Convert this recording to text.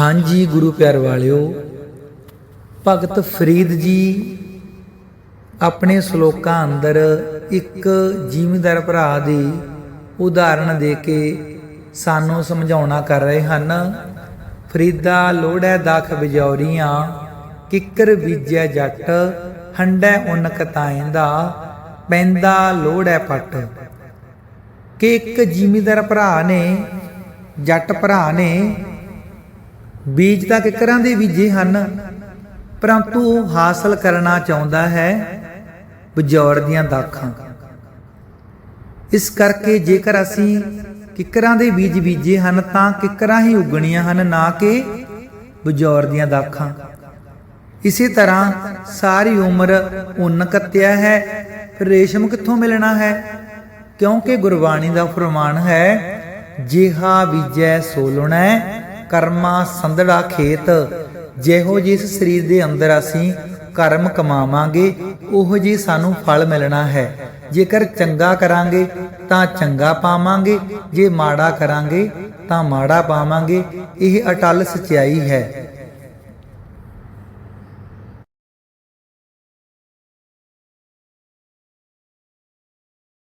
ਹਾਂਜੀ ਗੁਰੂ ਪਿਆਰ ਵਾਲਿਓ, ਭਗਤ ਫਰੀਦ ਜੀ ਆਪਣੇ ਸ਼ਲੋਕਾਂ ਅੰਦਰ ਇੱਕ ਜ਼ਿਮੀਂਦਾਰ ਭਰਾ ਦੀ ਉਦਾਹਰਣ ਦੇ ਕੇ ਸਾਨੂੰ ਸਮਝਾਉਣਾ ਕਰ ਰਹੇ ਹਨ। ਫਰੀਦਾ ਲੋੜੈ ਦਖ ਬਿਜੌਰੀਆਂ, ਕਿੱਕਰ ਬੀਜੈ ਜੱਟ ਹੰਡੈ ਉਨ ਕਤਾਇਂਦਾ ਪੈਂਦਾ ਲੋੜੈ ਪੱਟ। ਕਿ ਇੱਕ ਜ਼ਿਮੀਂਦਾਰ ਭਰਾ ਨੇ, ਜੱਟ ਭਰਾ ਨੇ ਬੀਜ ਤਾਂ ਕਿਕਰਾਂ ਦੇ ਬੀਜੇ ਹਨ, ਪਰੰਤੂ ਹਾਸਲ ਕਰਨਾ ਚਾਹੁੰਦਾ ਹੈ ਬਜੌਰ ਦੀਆਂ ਦਾਖਾਂ। ਇਸ ਕਰਕੇ ਜੇਕਰ ਅਸੀਂ ਕਿਕਰਾਂ ਦੇ ਬੀਜ ਬੀਜੇ ਹਨ, ਤਾਂ ਕਿਕਰਾਂ ਹੀ ਉਗਣੀਆਂ ਹਨ, ਨਾ ਕਿ ਬਜੌਰ ਦੀਆਂ ਦਾਖਾਂ। ਇਸੇ ਤਰ੍ਹਾਂ ਸਾਰੀ ਉਮਰ ਉਨ ਕੱਤਿਆ ਹੈ ਰੇਸ਼ਮ ਕਿੱਥੋਂ ਮਿਲਣਾ ਹੈ? ਕਿਉਂਕਿ ਗੁਰਬਾਣੀ ਦਾ ਫਰਮਾਨ ਹੈ ਜਿਹਾ ਬੀਜੈ ਸੋਲਣਾ ਕਰਮਾ ਸੰਧੜਾ ਖੇਤ। ਜਿਹੋ ਜਿਸ ਸਰੀਰ ਦੇ ਅੰਦਰ ਅਸੀਂ ਕਰਮ ਕਮਾਵਾਂਗੇ, ਉਹੋ ਜੀ ਸਾਨੂੰ ਫਲ ਮਿਲਣਾ ਹੈ। ਜੇਕਰ ਚੰਗਾ ਕਰਾਂਗੇ, ਤਾਂ ਚੰਗਾ ਪਾਵਾਂਗੇ। ਜੇ ਮਾੜਾ ਕਰਾਂਗੇ, ਤਾਂ ਮਾੜਾ ਪਾਵਾਂਗੇ। ਇਹ ਅਟਲ ਸਚਾਈ ਹੈ।